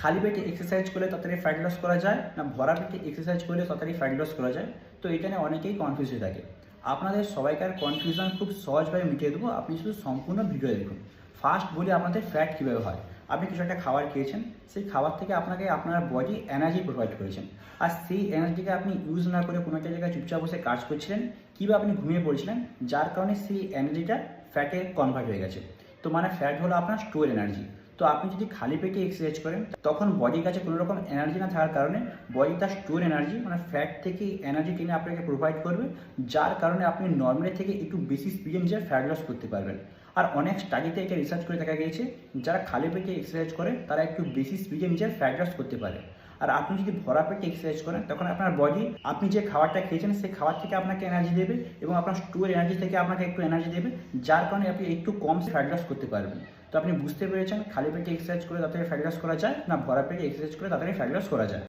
খালি পেটে এক্সারসাইজ করলে তাড়াতাড়ি ফ্যাট লস করা যায় না ভরা পেটে এক্সারসাইজ করলে তাড়াতাড়ি ফ্যাট লস করা যায়? তো এটা নিয়ে অনেকেই কনফিউজ হয়ে থাকে। আপনাদের সবাইকার কনফিউশন খুব সহজভাবে মিটিয়ে দেবো। আপনি শুধু সম্পূর্ণ ভিডিও দেখুন। ফার্স্ট বলি আপনাদের ফ্যাট কীভাবে হয়। আপনি কিছু একটা খাবার খেয়েছেন, সেই খাবার থেকে আপনাকে আপনার বডি এনার্জি প্রোভাইড করেছেন আর সেই এনার্জিকে আপনি ইউজ না করে কোনো একটা জায়গায় চুপচাপ বসে কাজ করছিলেন, কিংবা আপনি ঘুমিয়ে পড়ছিলেন, যার কারণে সেই এনার্জিটা ফ্যাটে কনভার্ট হয়ে গেছে। তো মানে ফ্যাট হলো আপনার স্টোর এনার্জি তো আপনি যদি খালি পেটে এক্সারসাইজ করেন, তখন বডির কাছে কোনো রকম এনার্জি না থাকার কারণে বডি তার স্টোর এনার্জি মানে ফ্যাট থেকে এনার্জি টেনে আপনাকে প্রোভাইড করবে, যার কারণে আপনি নর্মালি থেকে একটু বেশি স্পিডে নিজের ফ্যাট লস করতে পারবেন। আর অনেক স্টাডিতে এটা রিসার্চ করে দেখা গিয়েছে, যারা খালি পেটে এক্সারসাইজ করে, তারা একটু বেশি স্পিডে নিজের ফ্যাট লস করতে পারে। আর আপনি যদি ভরা পেটে এক্সারসাইজ করেন, তখন আপনার বডি আপনি যে খাবারটা খেয়েছেন, সেই খাবার থেকে আপনাকে এনার্জি দেবে এবং আপনার স্টোর এনার্জি থেকে আপনাকে একটু এনার্জি দেবে, যার কারণে আপনি একটু কম ফ্যাট লস করতে পারবেন। তো আপনি বুঝতে পেরেছেন, খালি পেটে এক্সারসাইজ করে তাড়াতাড়ি ফ্যাট লস করা যায়, না ভরা পেটে এক্সারসাইজ করে তাড়াতাড়ি ফ্যাট লস করা যায়।